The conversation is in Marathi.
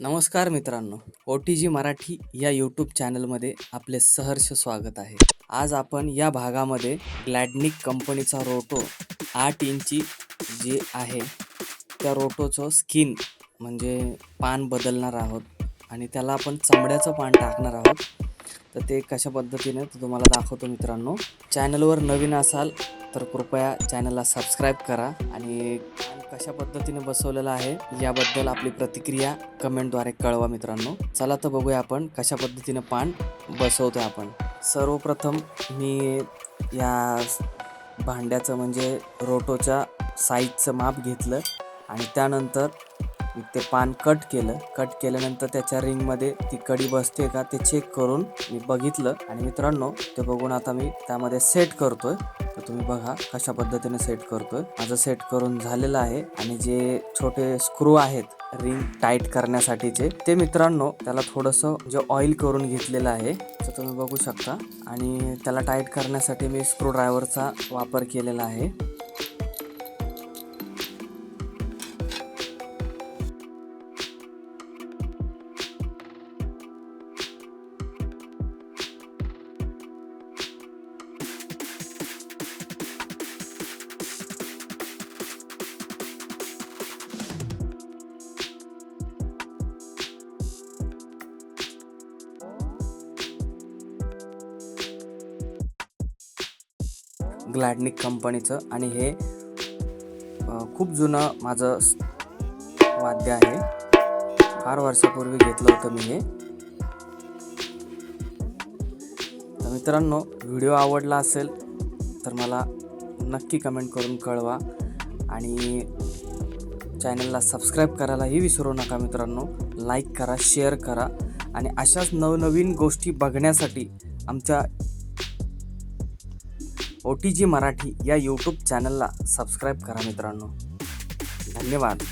नमस्कार मित्रांनो ओ टी जी मराठी या यूट्यूब चॅनलमध्ये आपले सहर्ष स्वागत आहे. आज आपण या भागामध्ये ग्लॅडनिक कंपनीचा रोटो आठ इंची जे आहे त्या रोटोचं स्किन म्हणजे पान बदलणार आहोत आणि त्याला आपण चमड्याचं पान टाकणार आहोत. तर ते कशा पद्धतीने तुम्हाला दाखवतो मित्रांनो. चॅनलवर नवीन असाल तर कृपया चॅनलला सबस्क्राईब करा आणि कशा पद्धतीने बसवलेलं आहे याबद्दल आपली प्रतिक्रिया कमेंटद्वारे कळवा मित्रांनो. चला तर बघूया आपण कशा पद्धतीने पान बसवतो आपण. सर्वप्रथम मी या भांड्याचं म्हणजे रोटोच्या साईजचं माप घेतलं आणि त्यानंतर मी ते पान कट केलं. कट केल्यानंतर त्याच्या रिंगमध्ये ती कडी बसते का ते चेक करून मी बघितलं. आणि मित्रांनो ते बघून आता मी त्यामध्ये सेट करतोय. तुम्ही बघा कशा पद्धतीने सेट करतोय. माझं सेट करून झालेलं आहे आणि जे छोटे स्क्रू आहेत रिंग टाईट करण्यासाठीचे ते मित्रांनो त्याला थोडंसं जे ऑइल करून घेतलेलं आहे तर तुम्ही बघू शकता. आणि त्याला टाईट करण्यासाठी मी स्क्रू ड्रायव्हरचा वापर केलेला आहे. ग्लॅडनिक कंपनीचं आणि हे खूप जुनं माझं वाद्य आहे. फार वर्षापूर्वी घेतलं होतं मी हे. तर मित्रांनो व्हिडिओ आवडला असेल तर मला नक्की कमेंट करून कळवा आणि चॅनलला सबस्क्राईब करायलाही विसरू नका मित्रांनो. लाईक करा शेअर करा आणि अशाच नवनवीन गोष्टी बघण्यासाठी आमच्या ओ टी जी मराठी या यूट्यूब चॅनलला सबस्क्राईब करा मित्रांनो. धन्यवाद.